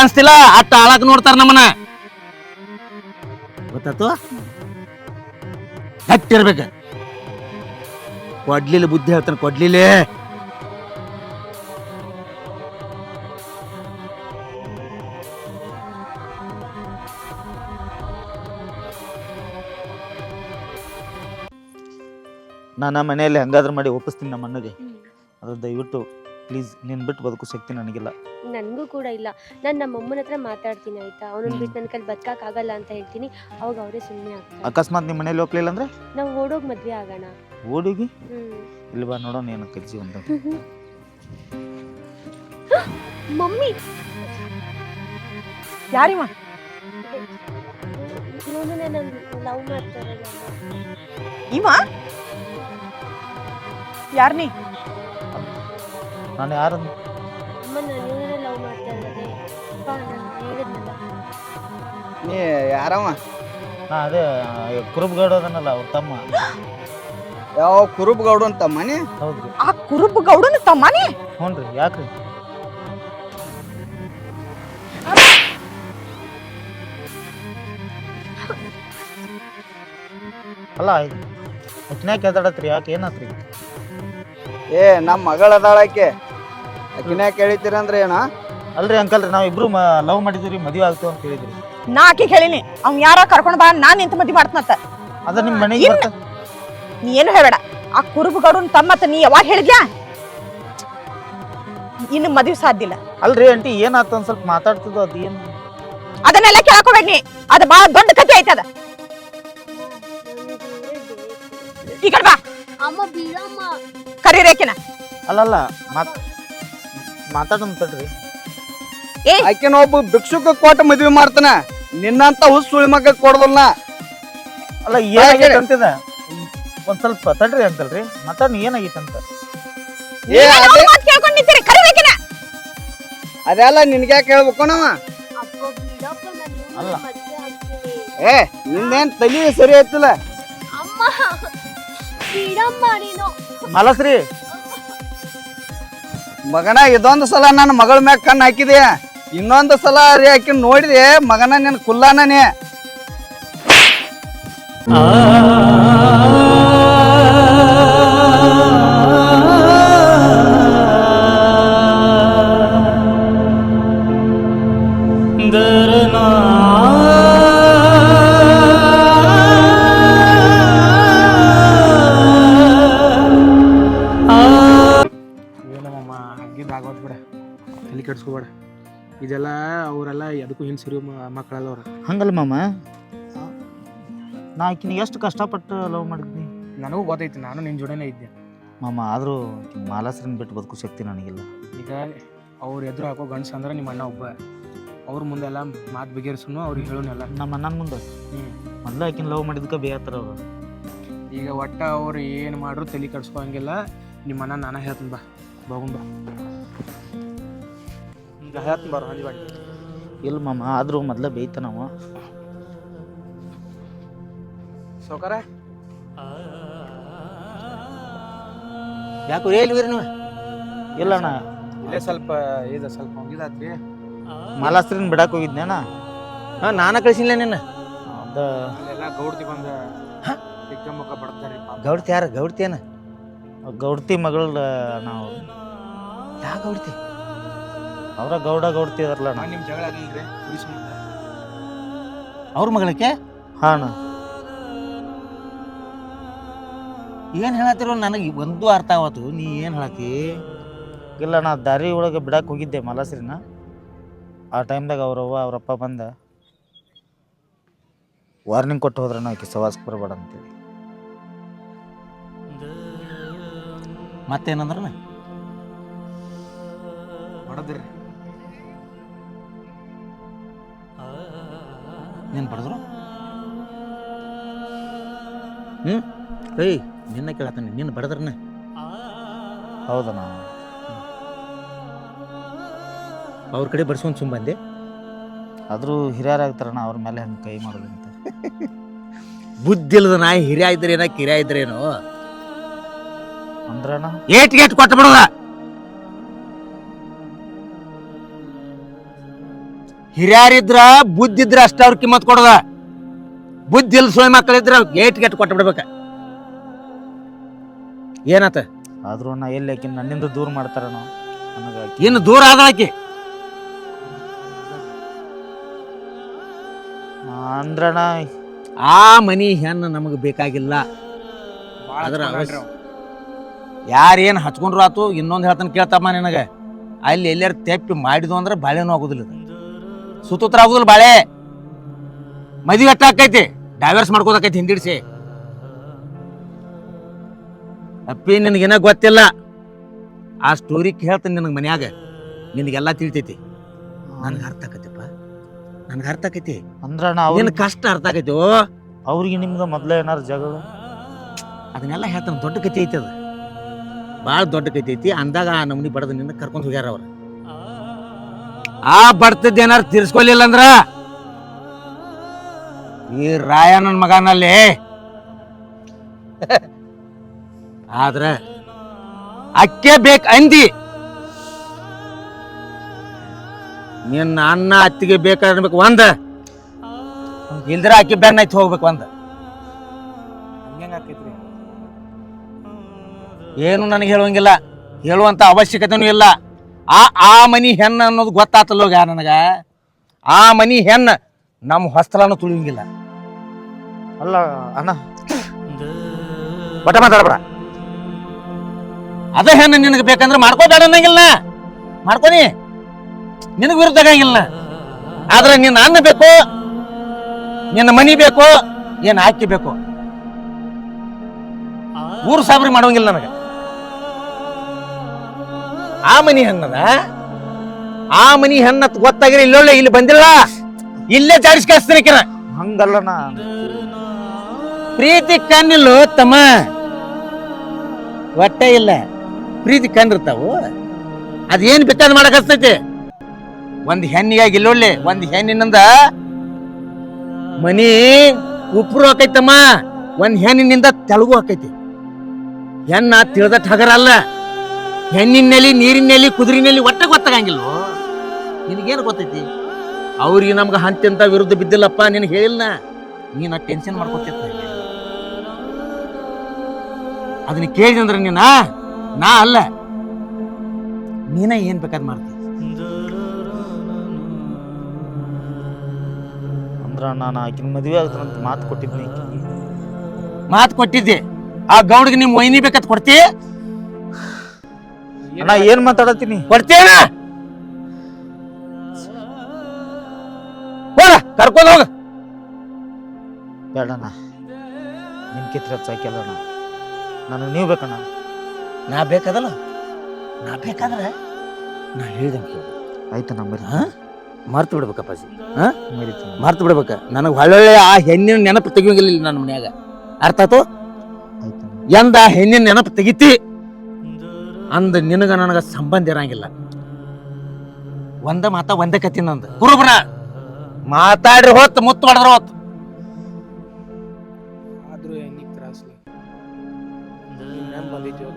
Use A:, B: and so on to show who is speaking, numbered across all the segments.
A: ಅನ್ಸ್ತಿಲ್ಲ ಅಟ್ಟ ಆಳಕ್ ನೋಡ್ತಾರ ನಮ್ಮನ್ನ. ಗೊತ್ತಾತು ಗಟ್ಟಿರ್ಬೇಕ. ಕೊಡ್ಲಿಲ್ಲ ಬುದ್ಧಿ ಹೇಳ್ತಾನೆ ಕೊಡ್ಲಿಲ್ಲ
B: ನಾನು ಮನೆಯಲ್ಲಿ ಹೆಂಗಾದ್ರೂ ಮಾಡಿ ಒಪ್ಪಿಸ್ತೀನಿ ನಮ್ಮ ಅಣ್ಣಗೆ ಅದು ದಯವಿಟ್ಟು ಪ್ಲೀಸ್ ನಿನ್ ಬಿಟ್ಟು ಬದುಕು ಶಕ್ತಿ ನನಗಿಲ್ಲ.
C: ನನಗೂ ಕೂಡ ಇಲ್ಲ. ನಾನು ನಮ್ಮ ಅಮ್ಮನ ಹತ್ರ ಮಾತಾಡ್ತೀನಿ ಆಯ್ತಾ? ಅವನನ್ನ
B: ಹ್ಮ್.
C: ಬಿಟ್ಟು ನನ್ನ ಕೈಲಿ ಬದುಕಕ್ಕಾಗಲ್ಲ ಅಂತ ಹೇಳ್ತೀನಿ. ಅವಾಗ ಅವರೇ ಸುಮ್ಮನೆ ಆಗ್ತಾರೆ.
B: ಅಕಸ್ಮಾತ್ ನಿಮ್ಮ ಮನೇಲಿ ಹೋಗ್ಲಿಲ್ಲ ಅಂದ್ರೆ?
C: ನಾವು ಓಡೋಗಿ ಮದ್ವೆ ಆಗೋಣ.
B: ಓಡೋಗಿ?
C: ಹ್ಮ್.
B: ಇಲ್ಲಿ ಬಾ ನೋಡೋಣ ಏನು ಕಜ್ಜಿ ಒಂದು.
C: ಮಮ್ಮಿ!
D: ಯಾರಿಮ್ಮ?
C: ಇವನು ನನ್ನ ಲವ್ ಮಾಡ್ತಾರಲ್ಲ.
D: ಇವ ಯಾರ್ ನೀ
B: ನಾನು
C: ಹೇಳಿದ್ನಲ್ಲ
E: ನೀ ಯಾರಮ್ಮ?
B: ಹಾಂ ಅದೇ ಕುರುಬ್ಗೌಡ ಅದನ್ನಲ್ಲ ಅವ್ರ ತಮ್ಮ.
E: ಯಾವ ಕುರುಬ್ ಗೌಡ ಅಂತ ಮನೆ
B: ಹೌದು.
D: ಆ ಕುರುಬ ಗೌಡನ ತಮ್ಮನಿ?
B: ಹ್ಞೂ ರೀ ಯಾಕ್ರಿ? ಅಲ್ಲ ಹೆಚ್ಚಿನ ಎದಾಡತ್ರಿ ಯಾಕೆ ಏನಾತ್ರಿ?
E: ಏ ನಮ್ಮ ಮಗಳ ಅದಾಳಕ್ಕೆ ಆಕಿನ ಕೇಳಿತೀರ ಅಂದ್ರೆ ಏನ?
B: ಅಲ್ರಿ ಅಂಕಲ್ ರೀ ನಾವಿಬ್ರು ಲವ್ ಮಾಡಿದ್ವಿ ಮದುವೆ ಆಗ್ತೇವೆ ಅಂತ ಹೇಳಿದ್ರಿ.
D: ನಾ ಆಕಿಗೆ ಹೇಳಿನಿ ಅವ್ನ್ ಯಾರ ಕರ್ಕೊಂಡು ಬಾ ನಾನ್ ನಿಂತ ಮದ್ವಿ ಮಾಡ್ತನಂತ
B: ಅದ ನಿಮ್ಮ ಮನೆಗೆ ಬರ್ತ
D: ನೀ ಏನು ಹೇಳಬೇಡ ಆ ಕುರುಬ ಗೌಡನ ತಮ್ಮತ್ತ ನೀ ಯಾವಾಗ ಹೇಳಿದ್ಯಾ? ಇನ್ನು ಮದ್ವಿ ಸಾಧ್ಯ ಇಲ್ಲ.
B: ಅಲ್ರಿ ಆಂಟಿ ಏನಾತ ಒಂದ್ ಸ್ವಲ್ಪ ಮಾತಾಡ್ತಿದ್ದು ಅದು ಏನು
D: ಅದನ್ನೆಲ್ಲ ಕೇಳಕೋಬೇಡ ನೀ ಅದ ಬಾ ದೊಡ್ಡ ಕಥೆ ಐತದ ಈ ಕಡೆ ಬಾ.
C: ಅಮ್ಮ ಬಿಡಮ್ಮ
D: ಕರಿ ರೇಖಿನ
B: ಅಲ್ಲಲ್ಲ ಮಾತ್ ಮಾತಾಡೋಣ ತಡ್ರಿ.
E: ಆಕಿನ ಒಬ್ಬ ಭಿಕ್ಷುಕ ಕೊಟ್ಟು ಮದ್ವೆ ಮಾಡ್ತಾನ. ನಿನ್ನಂತ ಹುಸ್ ಸುಳಿ ಮಗ ಕೊಡದಲ್ಲ
B: ಅಲ್ಲ ಏನಾಗೈತೆ ಅಂತಿದ? ಒಂದ್ ಸ್ವಲ್ಪ ತಡ್ರಿ ಅಂತಲ್ರಿ. ಮಾತಾಡ ಏನಾಗೈತಂತ ಏನಾಗೈತೆ ಅಂತ?
E: ಏ ಅದೇ
D: ಮಾತು ಕೇಳ್ಕೊಂಡ್ ನಿಂತೀರಿ ಕರಿ ರೇಖಿನ
E: ಅದೆಲ್ಲ ನಿನ್ಗ್ಯಾಕೆ ಹೇಳ್ಬೇಕು ನಾವ?
C: ಅಪ್ಪ ಬಿಡಪ್ಪ ನಾನು
B: ಅಲ್ಲ.
E: ಏ ನಿಂದೇನ್ ತಲಿ ಸರಿ ಐತಿಲ್ಲ
C: ಅಮ್ಮ ಬಿಡಮ್ಮ ನೀನು.
B: ಮಲಸ್ರಿ.
E: ಮಗನ ಇದೊಂದು ಸಲ ನನ್ನ ಮಗಳ ಮ್ಯಾಗ ಕಣ್ಣು ಹಾಕಿದೆ. ಇನ್ನೊಂದು ಸಲ ರೀ ಹಾಕಿ ನೋಡಿದೆ ಮಗನ ನಿನ್ ಕುಲ್ಲಾನೇ
F: ಏನಮ್ಮ ಕೆಡ್ಸ್ಕೊಬೇಡ ಇದೆಲ್ಲ ಅವರೆಲ್ಲ ಎದಕ್ಕೂ ಹಿಂದೆ ಸಿರಿ ಮಕ್ಕಳಲ್ಲ ಅವ್ರು.
B: ಹಂಗಲ್ಲ ಮಾಮ. ನಾ ಆಕಿನ ಎಷ್ಟು ಕಷ್ಟಪಟ್ಟು ಲವ್ ಮಾಡಿದ್ನಿ.
F: ನನಗೂ ಗೊತ್ತೈತಿ ನಾನು ನಿನ್ನ ಜೋಡಿನೇ ಇದ್ದೆ.
B: ಮಾಮ ಆದರೂ ಮಾಲಾಸ್ರನ್ನ ಬಿಟ್ಟು ಬದುಕು ಶಕ್ತಿ ನನಗಿಲ್ಲ.
F: ಈಗ ಅವ್ರು ಎದುರು ಹಾಕೋ ಗಂಡ್ಸ ಅಂದ್ರೆ ನಿಮ್ಮ ಅಣ್ಣ ಒಬ್ಬ. ಅವ್ರ ಮುಂದೆಲ್ಲ ಮಾತು ಬಗೆಹರಿಸುನು ಅವ್ರಿಗೆ ಹೇಳೋನೆಲ್ಲ
B: ನಮ್ಮ ಅಣ್ಣನ ಮುಂದೆ?
F: ಹ್ಞೂ
B: ಮೊದ್ಲು ಆಕಿನ ಲವ್ ಮಾಡಿದ್ಕೆ ಬೇಯತ್ತಾರ ಅವರು.
F: ಈಗ ಒಟ್ಟ ಅವ್ರು ಏನು ಮಾಡ್ರು ತಲೆ ಕಡಿಸ್ಕೊಂಗಿಲ್ಲ ನಿಮ್ಮ ಅಣ್ಣ ನಾನು ಹೇಳ್ತೀನಿ ಬಾ. ಬಾಗುಂಬ ಬಾ. ಹೇಳ್ತೀನಿ ಬಾರು ಬಾಡಿ
B: ಇಲ್ಲ ಮಾಮ ಆದರೂ ಮೊದಲೇ ಬೇಯ್ತ ನಾವು
F: ಸೌಕಾರ
A: ಯಾಕೆ ಎಲ್ಲಿವ್ರಿ ನೀವು
B: ಇಲ್ಲ ಅಣ್ಣ
F: ಇಲ್ಲೇ ಸ್ವಲ್ಪ ಇದು ಸ್ವಲ್ಪ ಹೋಗಿದಾತ್ರಿ
B: ಮಾಲಾಸ್ರಿನ್ ಬಿಡಕ್ಕೆ ಹೋಗಿದ್ನೆ ಅಣ್ಣ
A: ಹಾಂ ನಾನು ಕಳಿಸಿಲ್ಲ ನಿನ್ನ
B: ಅದು
F: ಎಲ್ಲ ಗೌಡ್ತಿ ಬಂದ ಮುಖ ಬಡ್ತಾರೆ ಪಾಪ
A: ಗೌಡ್ತಿ ಯಾರು ಗೌಡ್ತಿ ಏನ
B: ಗೌಡ್ತಿ ಮಗಳ ನಾವು
A: ಯಾ ಗೌಡ್ತಿ
B: ಅವರ ಗೌಡ ಗೌಡ್ತಿದಾರಲ್ಲ ಅಣ್ಣ.
F: ನಿಮ್ಮ ಜಗಳ ಆಗಿಲ್ರಿ ಕುಡಿ ಸಂಬಂಧ
A: ಅವ್ರ ಮಗಳಕ್ಕೆ?
B: ಹಾ ಅಣ್ಣ.
A: ಏನ್ ಹೇಳತ್ತಿರೋ ನನಗೆ ಒಂದು ಅರ್ಥ ಆವತ್ತು ನೀ ಏನು ಹೇಳತ್ತಿ?
B: ಇಲ್ಲ ನಾ ದಾರಿ ಒಳಗೆ ಬಿಡಕ್ಕೆ ಹೋಗಿದ್ದೆ ಮಲಸ್ರಿನ ಆ ಟೈಮ್ದಾಗ ಅವ್ರವ್ವ ಅವ್ರಪ್ಪ ಬಂದ. ವಾರ್ನಿಂಗ್ ಕೊಟ್ಟು ಹೋದ್ರೆ ನಾವು ಆಕಿ ಸವಾಸಕ್ಕೆ ಬರಬೇಡ ಅಂತೇಳಿ.
A: ಮತ್ತೇನಂದ್ರೆ
F: ಹೊಡೆದ್ರಿ.
A: ನೀನ್ ಪಡೆದ್ರು? ಹ್ಞೂ ಏಯ್ ನಿನ್ನ ಕೇಳತ್ತೀನಿ ನಿನ್ನ ಬಡದ್ರನ.
B: ಹೌದಣ್ಣ
A: ಅವ್ರ ಕಡೆ ಬಡ್ಸ್ಕೊಂಡು ಸುಮ್ಮ ಬಂದೆ?
B: ಆದರೂ ಹಿರಿಯರಾಗ್ತಾರಣ್ಣ ಅವ್ರ ಮೇಲೆ ಹಂಗೆ ಕೈ ಮಾಡೋದು ಅಂತ.
A: ಬುದ್ಧಿ ಇಲ್ಲದ ನಾಯಿ ಹಿರಿಯ ಇದ್ರೇನ ಕಿರಿಯ ಇದ್ರೇನು
B: ಅಂದ್ರಣ್ಣ?
A: ಏಟ್ ಗೇಟ್ ಕೊಟ್ಟು ಬಿಡೋದ ಹಿರಿಯರಿದ್ರ ಬುದ್ಧಿ ಇದ್ರ ಅಷ್ಟ ಅವ್ರ ಕಿಮ್ಮತ್ ಕೊಡದ. ಬುದ್ಧಿ ಇಲ್ಲ ಸೋಯ್ ಮಕ್ಕಳಿದ್ರ ಗೇಟ್ ಗೇಟ್ ಕೊಟ್ಟು ಬಿಡ್ಬೇಕ ಏನತ್ತ?
B: ಆದ್ರೂ ನಾ ಎಲ್ಲಿ ಆಕಿ ನನ್ನಿಂದ ದೂರ ಮಾಡ್ತಾರ ನನಗೆ ಆಕಿ
A: ಇನ್ನು ದೂರ ಆದಾಕಿ
B: ಅಂದ್ರಣ
A: ಆ ಮನಿ ಹೆಣ್ಣು ನಮಗೆ ಬೇಕಾಗಿಲ್ಲ.
F: ಭಾಳ
A: ಅದ್ರ ಯಾರೇನು ಹಚ್ಕೊಂಡ್ರು ಆತು ಇನ್ನೊಂದು ಹೇಳ್ತಾನೆ ಕೇಳ್ತಮ್ಮ ನಿನಗೆ. ಅಲ್ಲಿ ಎಲ್ಲಾರು ತೆಪ್ಪಿ ಮಾಡಿದ್ವು ಅಂದ್ರೆ ಬಾಳೆನೂ ಆಗುದಿಲ್ಲ ಇದು. ಸುತ್ತೂತ್ರ ಆಗುದಿಲ್ಲ ಬಾಳೆ. ಮದುವೆ ಅಟ್ಟ ಆಕೈತಿ. ಡೈವರ್ಸ್ ಮಾಡ್ಕೋದಕ್ಕೈತಿ ಹಿಂದಿಡ್ಸಿ. ಅಪ್ಪಿ ನಿನಗೇನ ಗೊತ್ತಿಲ್ಲ. ಆ ಸ್ಟೋರಿ ಕೇಳ್ತೀನಿ ನಿನಗೆ ಮನ್ಯಾಗ. ನಿನಗೆಲ್ಲ ತಿಳ್ತೈತಿ. ನನಗೆ ಅರ್ಥ ಆಕೈತಿಪ್ಪ ನನಗೆ ಅರ್ಥ ಆಕೈತಿ.
B: ಅಂದ್ರೆ
A: ನಿನ್
B: ನಿನ್ನ
A: ಕಷ್ಟ ಅರ್ಥ ಆಕೈತಿ ಓ.
B: ಅವ್ರಿಗೆ ನಿಮ್ಗೆ ಮೊದ್ಲ ಏನಾರು ಜಗ
A: ಅದನ್ನೆಲ್ಲ ಹೇಳ್ತಾನೆ ದೊಡ್ಡ ಕತೆ ಐತಿ ಅದು. ಭಾಳ ದೊಡ್ಡ ಕತೆ ಐತಿ. ಅಂದಾಗ ಆ ನಮ್ನಿ ಬಡದ ನಿನ್ನ ಕರ್ಕೊಂಡು ಹೋಗ್ಯಾರ ಅವ್ರು. ಆ ಬಡ್ತದ ಏನಾರು ತೀರ್ಸ್ಕೊಲಿಲ್ಲ ಅಂದ್ರ? ಈ ರಾಯಣ್ಣನ ಮಗನಲ್ಲಿ. ಆದ್ರ ಅಕ್ಕೆ ಬೇಕು ಅಂದಿ. ನಿನ್ನ ಅನ್ನ ಅತ್ತಿಗೆ ಬೇಕಾಡ್ಬೇಕು ಒಂದ. ಇಲ್ದ್ರ ಅಕ್ಕಿ ಬೆನ್ನ ಐತಿ ಹೋಗ್ಬೇಕು ಒಂದ. ಏನು ನನಗೆ ಹೇಳುವಂಗಿಲ್ಲ. ಹೇಳುವಂತ ಅವಶ್ಯಕತೆನೂ ಇಲ್ಲ. ಆ ಆ ಮನಿ ಹೆಣ್ಣು ಅನ್ನೋದು ಗೊತ್ತಾತಲ್ಲೋಗ ನನಗ? ಆ ಮನಿ ಹೆಣ್ಣು ನಮ್ಮ ಹೊಸ್ತಲನು ತುಳಿಯಂಗಿಲ್ಲ.
B: ಅಲ್ಲ ಅಣ್ಣ.
A: ಬಟ ಮಾತಾಡಬೇಡ. ಅದ ಹೆಣ್ಣು ನಿನಗೆ ಬೇಕಂದ್ರೆ ಮಾಡ್ಕೋಬೇಡ ಅನ್ನಂಗಿಲ್ಲ. ಮಾಡ್ಕೊನಿ ನಿನಗೆ ವಿರುದ್ಧ ಆಗಂಗಿಲ್ಲ. ಆದ್ರೆ ನಿನ್ನ ಅನ್ನ ಬೇಕು ನಿನ್ನ ಮನಿ ಬೇಕು ಏನು ಹಾಕಿ ಬೇಕು? ಊರು ಸಾಬ್ರಿ ಮಾಡೋಂಗಿಲ್ಲ ನನಗೆ. ಆ ಮನಿ ಹೆಣ್ಣದ? ಆ ಮನಿ ಹೆಣ್ಣತ್ ಗೊತ್ತಾಗಿರ ಇಲ್ಲೊಳ್ಳೆ ಇಲ್ಲಿ ಬಂದಿಲ್ಲ? ಇಲ್ಲೇ ಜಾಡಿಸ್ಕೇಸ್ತೀನಿ ಕಿನ
B: ಹಂಗಲ್ಲ
A: ಪ್ರೀತಿ ಕಣ್ಣಿಲ್ಲ ತಮ್ಮ? ಹೊಟ್ಟೆ ಇಲ್ಲ. ಪ್ರೀತಿ ಕಣ್ಣಿರ್ತಾವು? ಅದೇನ್ ಬೇಕಾದ್ ಮಾಡಕ್ ಹಸ್ತೈತಿ? ಒಂದ್ ಹೆಣ್ಣಿಗಾಗಿ ಇಲ್ಲೊಳ್ಳೆ ಒಂದ್ ಹೆಣ್ಣಿನಿಂದ ಮನಿ ಉಪ್ರು ಹಾಕೈತಮ್ಮ ಒಂದ್ ಹೆಣ್ಣಿನಿಂದ ತೆಳಗು ಹಾಕೈತಿ ಹೆಣ್ಣ ತಿಳಿದಟ್ ಹಗರ ಅಲ್ಲ ಹೆಣ್ಣಿನಲ್ಲಿ ನೀರಿನಲ್ಲಿ ಕುದುರಿನಲ್ಲಿ ಒಟ್ಟ ಗೊತ್ತಾಗಂಗಿಲ್ವೋ ನಿನಗೇನು ಗೊತ್ತೈತಿ? ಅವ್ರಿಗೆ ನಮ್ಗೆ ಹಂತೆಂತ ವಿರುದ್ಧ ಬಿದ್ದಿಲ್ಲಪ್ಪ ನಿನಗೆ ಹೇಳಿಲ್ಲ ನೀನು ಟೆನ್ಷನ್ ಮಾಡ್ಕೊತಿತ್ತ ಅದನ್ನ ಕೇಳಿದಂದ್ರೆ ನೀನ? ನಾ ಅಲ್ಲ. ನೀನ ಏನ್ ಬೇಕಾದ್ ಮಾಡ್ತಿ?
B: ಅಂದ್ರ ನಾನು ಆಕಿನ ಮದುವೆ ಆಗ್ತಾನಂತ ಮಾತು ಕೊಟ್ಟಿದ್ದೆ
A: ಮಾತು ಕೊಟ್ಟಿದ್ದೆ. ಆ ಗೌಡ್ಗೆ ನಿಮ್ಮ ವೈನಿ ಬೇಕತ್ ಕೊಡ್ತಿ?
B: ಅಣ್ಣ ಏನ್ ಮಾತಾಡತ್ತೀನಿ?
A: ಕೊಡ್ತೇನ ಹೋಗ ಕರ್ಕೊಂಡು ಹೋಗ.
B: ಬೇಡಣ್ಣ ನಿಮ್ ಕಿತ್ರ ಸಾಕಿಲ್ಲಣ್ಣ ನನಗೆ ನೀವು ಬೇಕಣ್ಣ.
A: ನಾ ಬೇಕಾದಲ್ಲ? ನಾ ಬೇಕಾದ್ರೆ ನಾ ಹೇಳ್ದಂಗೆ ಕೇಳು.
B: ನಮ್ಮ ಮರ್ತು
A: ಹಾ? ಮರ್ತು ಬಿಡ್ಬೇಕಪ್ಪಾಜಿ
B: ಮರಿತೀನಿ.
A: ಮರ್ತು ಬಿಡ್ಬೇಕ. ನನಗೆ ಒಳ್ಳೊಳ್ಳೆ ಆ ಹೆಣ್ಣಿನ ನೆನಪು ತೆಗಿಯಂಗಿಲ್ಲ ಇಲ್ಲಿ ನನ್ನ ಮನ್ಯಾಗ. ಅರ್ಥ
B: ಆಯ್ತು?
A: ಎಂದ ಆ ಹೆಣ್ಣಿನ ನೆನಪು ತೆಗಿತಿ? ಅಂದ ನಿನಗ ನನಗ ಸಂಬಂಧ ಇರಂಗಿಲ್ಲ. ಒಂದ ಮಾತ ಒಂದೇ ಕತಿ ನಂದು. ಕುರುಬ್ರ ಮಾತಾಡ್ರಿ ಹೊತ್ತು ಮುತ್ತು ಮಾಡಿದ್ರ ಹೊತ್ತು
F: ಆದ್ರೂ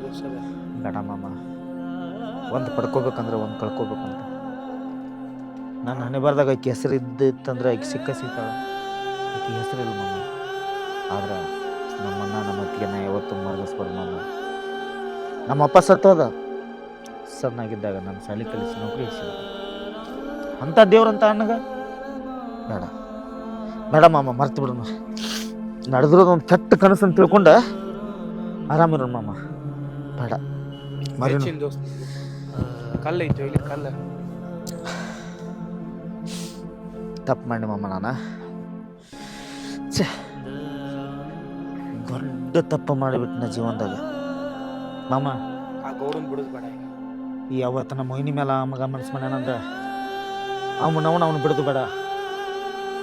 F: ವರ್ಷದ
B: ಬೇಡ ಮಾಮ. ಒಂದು ಪಡ್ಕೋಬೇಕಂದ್ರೆ ಒಂದು ಕಳ್ಕೋಬೇಕಂತ. ನಾನು ಹಣೆ ಬರ್ದಾಗ ಆಕೆ ಹೆಸರು ಇದ್ದಿತ್ತಂದ್ರೆ ಆಕೆ ಸಿಕ್ಕ ಸಿಗ್ತಾಳ ಆಕೆ ಹೆಸರಿಲ್ಲ ಮಾಮ. ಆದ್ರೆ ನಮ್ಮನ್ನ ನಮ್ಮ ಅಕ್ಕಿಯನ್ನ ಯಾವತ್ತು ಯಾವತ್ತೂ ಮರಗಿಸ್ಬಾರ್ದು ಮಾಮ. ನಮ್ಮ ಅಪ್ಪ ಸತ್ತೋದ. ಸಣ್ಣಾಗಿದ್ದಾಗ ನಾನು ಶಾಲೆ ಕಲಿಸಿ ನೌಕರಿ ಅಂತ ಅಂಥ ದೇವ್ರಂತ ಅಣ್ಣಗ? ಬೇಡ. ಬೇಡ ಮಾಮ ಮರ್ತು ಬಿಡೋಣ ನಡೆದಿರೋದು ಒಂದು ಕೆಟ್ಟ ಕನಸು ಅಂತ ತಿಳ್ಕೊಂಡ ಆರಾಮಿರೋ ಮಾಮ. ಬೇಡ.
F: ಕಲ್ಲು ಇಲ್ಲಿ ಕಲ್ಲು.
B: ತಪ್ಪು ಮಾಡಿ ಮಾಮ ನಾನು. ಛೇ. ದೊಡ್ಡ ತಪ್ಪು ಮಾಡಿಬಿಟ್ಟು ನಾ ಜೀವನದಾಗ. ಮಾಮ.
F: ಆ ಗೌಡನ್ ಬಿಡುದು ಬೇಡ
B: ಈ ಅವತ್ತು ನಮ್ಮ ಮೊಯ್ನಿ ಮೇಲೆ ಆ ಮಗ ಮನಸ್ಸು ಮಾಡ್ಯಾನಂದ್ರೆ ಅವನವನ ಅವನು ಬಿಡುದು ಬೇಡ.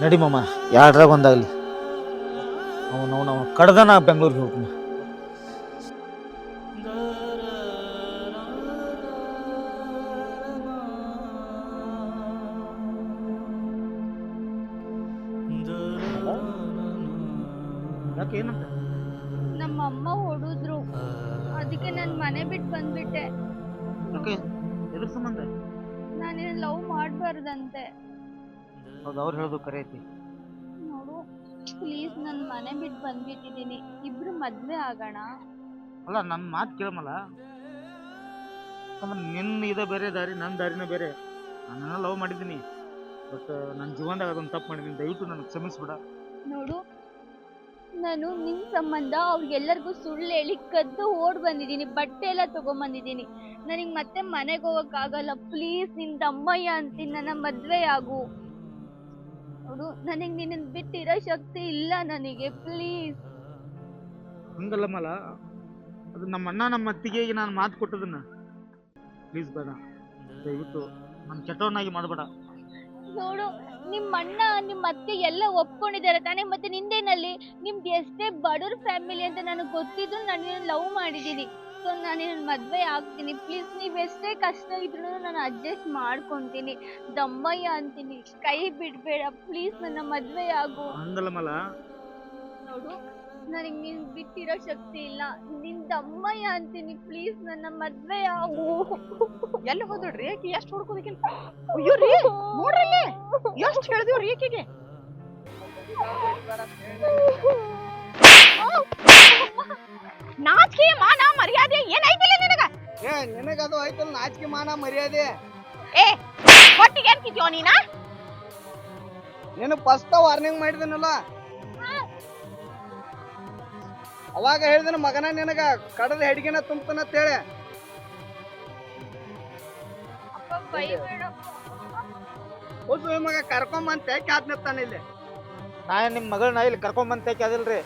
B: ನಡಿ ಮಾಮ ಎರಡ್ರಾಗ ಒಂದಾಗಲಿ ಅವನು ಅವನು ಕಡ್ದ ನಾ ಬೆಂಗಳೂರಿಗೆ ಹೋಗ್ತೀನಿ
C: ನಮ್ಮ ಅಮ್ಮ ಹೊಡೆದ್ರು. ಅದಕ್ಕೆ ನಾನು ಮನೆ ಬಿಟ್ಟು ಬಂದ್ಬಿಟ್ಟೆ.
B: ಓಕೆ ಎದ್ರ ಸಂಬಂಧ?
C: ನಾನು ಲವ್ ಮಾಡಬಾರ್ದಂತೆ.
B: ಹೌದು ಅವ್ರು ಹೇಳೋದು ಕರೆ ಐತಿ
C: ನೋಡು ಪ್ಲೀಸ್ ನನ್ನ ಮನೆ ಬಿಟ್ಟು ಬಂದ್ಬಿಟ್ಟಿದ್ದೀನಿ ಇಬ್ರು ಮದ್ವೆ ಆಗೋಣ.
B: ಅಲ್ಲ ನನ್ನ ಮಾತು ಕೇಳಮಲ್ಲ? ಅಂದ್ರೆ ನಿನ್ನ ಇದ ಬೇರೆ ದಾರಿ ನನ್ನ ದಾರಿನೇ ಬೇರೆ. ನಾನು ಲವ್ ಮಾಡಿದ್ದೀನಿ. ಬಟ್ ನನ್ನ ಜೀವನದಾಗ ಅದೊಂದು ತಪ್ಪು ಮಾಡಿದ್ದೀನಿ. ದಯವಿಟ್ಟು ನನಗೆ ಕ್ಷಮಿಸ್ಬಿಡ.
C: ನೋಡು ನಾನು ನಿನ್ ಸಂಬಂಧ ಅವ್ರಿಗೆಲ್ಲರಿಗೂ ಸುಳ್ಳು ಹೇಳಿ ಕದ್ದು ಓಡ್ ಬಂದಿದ್ದೀನಿ ಬಟ್ಟೆ ಎಲ್ಲ ತಗೊಂಬಂದಿದ್ದೀನಿ. ನನಗೆ ಮತ್ತೆ ಮನೆಗೆ ಹೋಗೋಕ್ಕಾಗಲ್ಲ ಪ್ಲೀಸ್ ನಿನ್ ತಮ್ಮಯ್ಯ ಅಂತೀನಿ ನನ್ನ ಮದ್ವೆ ಆಗು. ನೋಡು ನನಗೆ ನಿನ್ನ ಬಿಟ್ಟಿರೋ ಶಕ್ತಿ ಇಲ್ಲ ನನಗೆ ಪ್ಲೀಸ್
B: ಹಂಗಲ್ಲ ಮಲ. ಅದು ನಮ್ಮ ಅಣ್ಣ ನಮ್ಮ ಅತ್ತಿಗೆ ನಾನು ಮಾತು ಕೊಟ್ಟದನ್ನ. ಪ್ಲೀಸ್ ಬೇಡ. ದಯವಿಟ್ಟು ನಾನು ಕೆಟ್ಟವನಾಗಿ ಮಾಡಬೇಡ.
C: ನೋಡು ನಿಮ್ಮ ಅಣ್ಣ ನಿಮ್ಮ ಅತ್ತೆ ಎಲ್ಲ ಒಪ್ಕೊಂಡಿದ್ದಾರೆ ತಾನೆ ಮತ್ತೆ ನಿಂದೇನಲ್ಲಿ? ನಿಮ್ದು ಎಷ್ಟೇ ಬಡವ್ರ ಫ್ಯಾಮಿಲಿ ಅಂತ ನನಗೆ ಗೊತ್ತಿದ್ರು ನಾನು ಲವ್ ಮಾಡಿದ್ದೀನಿ. ಸೊ ನಾನು ನಿನ್ನ ಮದುವೆ ಆಗ್ತೀನಿ. ಪ್ಲೀಸ್ ನೀವು ಎಷ್ಟೇ ಕಷ್ಟ ಇದ್ರು ನಾನು ಅಡ್ಜಸ್ಟ್ ಮಾಡ್ಕೊತೀನಿ. ದಮ್ಮಯ್ಯ ಅಂತೀನಿ. ಕೈ ಬಿಡಬೇಡ. ಪ್ಲೀಸ್ ನನ್ನ ಮದುವೆ ಆಗು. ನೋಡು. ನನಗೆ ನೀನು ಬಿಟ್ಟಿರೋ ಶಕ್ತಿ ಇಲ್ಲ. ನಿನ್ ತಮ್ಮಯ್ಯ ಅಂತೀನಿ ಪ್ಲೀಸ್ ನನ್ನ ಮದ್ವೆ ಆಗು
D: ಎಲ್ಲಿ ಹೋದ್ರು ರೇಖೆ? ಎಷ್ಟು ಹುಡ್ಕೋದಕ್ಕೆ ಅಯ್ಯೋ ರೀ ನೋಡ್ರಲ್ಲಿ ಎಷ್ಟು ಹೇಳಿದ್ವಿ ರೇಖೆಗೆ? ನಾಚಿಕೆ ಮಾನ ಮರ್ಯಾದೆ ಏನಾಯ್ತಿಲ್ಲ ನಿನಗ?
E: ಏ ನಿನಗದು ಆಯ್ತಲ್ಲ ನಾಚಿಕೆ ಮಾನ ಮರ್ಯಾದೆ.
D: ಏ ಹೊಟ್ಟಿಗೆ ಅಂತಿದ್ಯೋ ನೀನ?
E: ನೀನು ಫಸ್ಟ್ ವಾರ್ನಿಂಗ್ ಮಾಡಿದನಲ್ಲ. ಅವಾಗ ಹೇಳಿದನ ಮಗನ ನಿನಗ ಕಡದ ಹೆಡ್ಗಿನ ತುಂಬತನ ಅಂತ ಹೇಳಿ. ಹೊಸು ಮಗ ಕರ್ಕೊಂಬಂತೆ ಕ್ಯಾತ್ ನಿಂತಾನ ಇಲ್ಲಿ?
B: ನಾ ನಿಮ್ಮ ಮಗಳನ್ನ ಇಲ್ಲಿ ಕರ್ಕೊಂಬಂದು ತೆಕ್ಕೆ ಅದಿಲ್ರಿ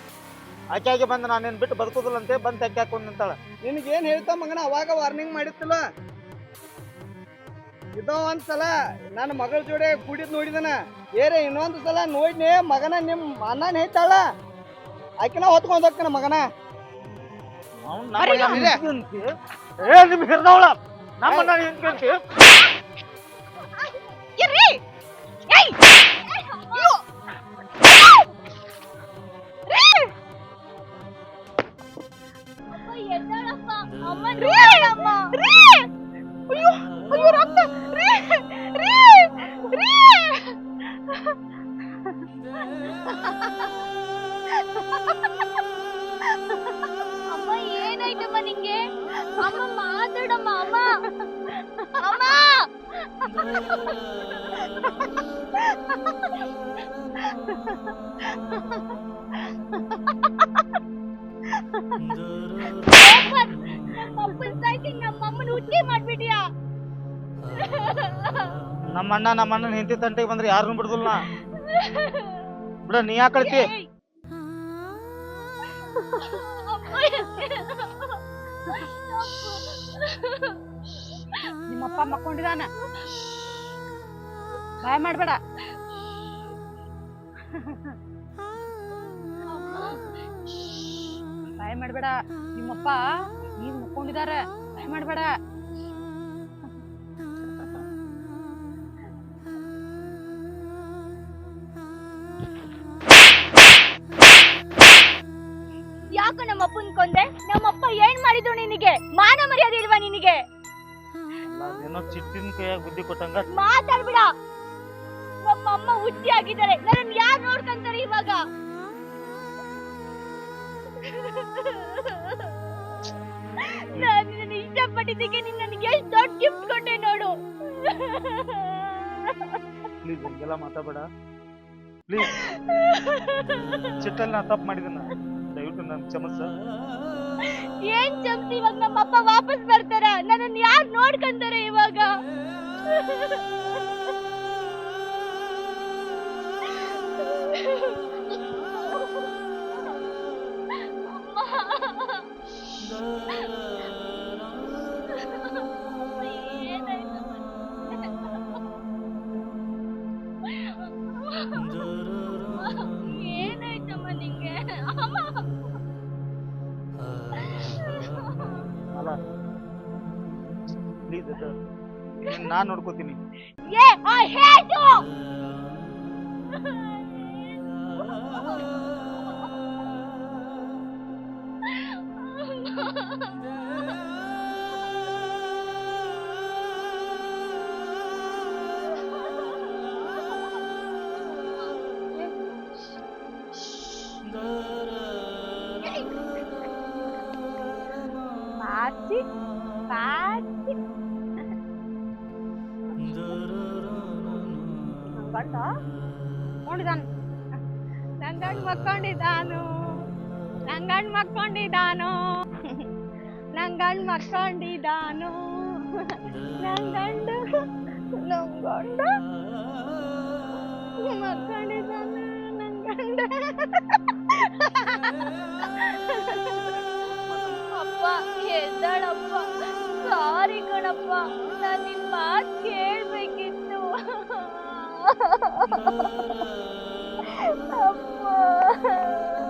B: ಆಕೆಯಾಗಿ ಬಂದು ನಾನು ನಿನ್ನ ಬಿಟ್ಟು ಬದುಕೋದಿಲ್ಲಂತೆ ಬಂದು ತೆಕ್ಕೆ ಹಾಕೊಂಡು ನಿಂತಾಳ?
E: ನಿನಗೇನ್ ಹೇಳ್ತಾ ಮಗನ ಅವಾಗ ವಾರ್ನಿಂಗ್ ಮಾಡಿತ್ತಿಲ್ಲ? ಇದೋ ಒಂದ್ಸಲ ನನ್ನ ಮಗಳ ಜೋಡಿ ಕೂಡಿದ್ ನೋಡಿದನ. ಏರೆ ಇನ್ನೊಂದು ಸಲ ನೋಡ್ನಿ ಮಗನ ನಿಮ್ ಅಣ್ಣನ ಹೇಳ್ತಾಳ. ಆಕಿನ ಹೊತ್ಕೊಂಡ್ ಹೋಗ್ತಾನ ಮಗನ?
B: ಏ ನಿಮ್ ಹಿರ್ದವಳ. ನಮ್ಮ.
D: ರೀ.
C: ಅಮ್ಮ ಅಪ್ಪನ ಸಾಯ್ತಿ ನಮ್ಮ
B: ಅಣ್ಣ ನಮ್ಮ ಹೆಂಡತಿ ತಂಟೆಗೆ ಬಂದ್ರೆ ಯಾರನ್ನು ಬಿಡುದಿಲ್ಲ. ಬಿಡ, ನೀ ಯಾಕೆ ಕಳ್ತಿ.
D: ನಿಮ್ಮಪ್ಪ ಮಕ್ಕೊಂಡಿದಾನ ಭಯ ಮಾಡ್ಬೇಡ. ಭಯ ಮಾಡ್ಬೇಡ. ನಿಮ್ಮಪ್ಪ ಈಗ ಮಕ್ಕೊಂಡಿದಾರ ಭಯ ಮಾಡ್ಬೇಡ.
C: ಯಾಕೆ ನಮ್ಮ ಅಪ್ಪನ್ ಕೊಂದೆ? ನಮ್ಮಪ್ಪ ಏನ್ ಮಾಡಿದ್ರು ನಿನಗೆ? ಮಾನ ಮರ್ಯಾದೆ ಇಲ್ವಾ ನಿನಗೆ?
B: ಏನೋ ಚಿಟ್ಟಿನ ಕೈಯಾಗ ಬುದ್ಧಿ ಕೊಟ್ಟಂಗ?
C: ಮಾತಾಡ್ಬಿಡ. ನಮ್ಮ ಅಮ್ಮ ಹುಟ್ಟಿ ಆಗಿದ್ದಾರೆ ನನ್ನ ಯಾರು ನೋಡ್ಕೊಂತಾರೆ ಇವಾಗ? ನಾನು ನಿನ್ನ ಇಷ್ಟಪಟ್ಟಿದ್ದಕ್ಕೆ ನೀನ್ ನನಗೆ ಎಷ್ಟು ದೊಡ್ಡ ಗಿಫ್ಟ್ ಕೊಟ್ಟೆ ನೋಡು.
B: ಪ್ಲೀಸ್ ಹಂಗೆಲ್ಲ ಮಾತಾಡಬೇಡ. ಪ್ಲೀಸ್ ಚಿಟ್ಟಲ್ಲಿ ನಾ ತಪ್ಪು ಮಾಡಿದನ ದಯವಿಟ್ಟು ನನ್ನ ಕ್ಷಮಸ್ಸ
C: ಏನ್ ಚಮ್ಸಿ ಇವಾಗ ನಮ್ಮ ಅಪ್ಪ ವಾಪಸ್ ಬರ್ತಾರ? ನನ್ನನ್ನು ಯಾರು ನೋಡ್ಕೊಂತಾರೆ ಇವಾಗ?
B: ಪ್ಲೀಸ್ ಅದು ನಾ ನೋಡ್ಕೋತೀನಿ.
G: ಗಂಡ ನೋಡಿದಾನು. ನನ್ ಗಂಡ ಮಕ್ಕೊಂಡಿದ್ದಾನು. ನನ್ ಗಂಡ ಮಕ್ಕೊಂಡಿದ್ದಾನು. ನನ್ ಗಂಡ ಮಕ್ಕೊಂಡಿದ್ದಾನು. ನನ್ ಗಂಡ ನನ್ ಗಂಡ ಮಕ್ಕೊಂಡಿದ್ದಾನು ನನ್ ಗಂಡ ಅಪ್ಪ, ಎದ್ದಾಳಪ್ಪ, ಸಾರಿ ಕಣಪ್ಪ, ನಾನು ನಿನ್ನ ಮಾತು ಕೇಳ್ಬೇಕಿತ್ತು Ờ. Amma.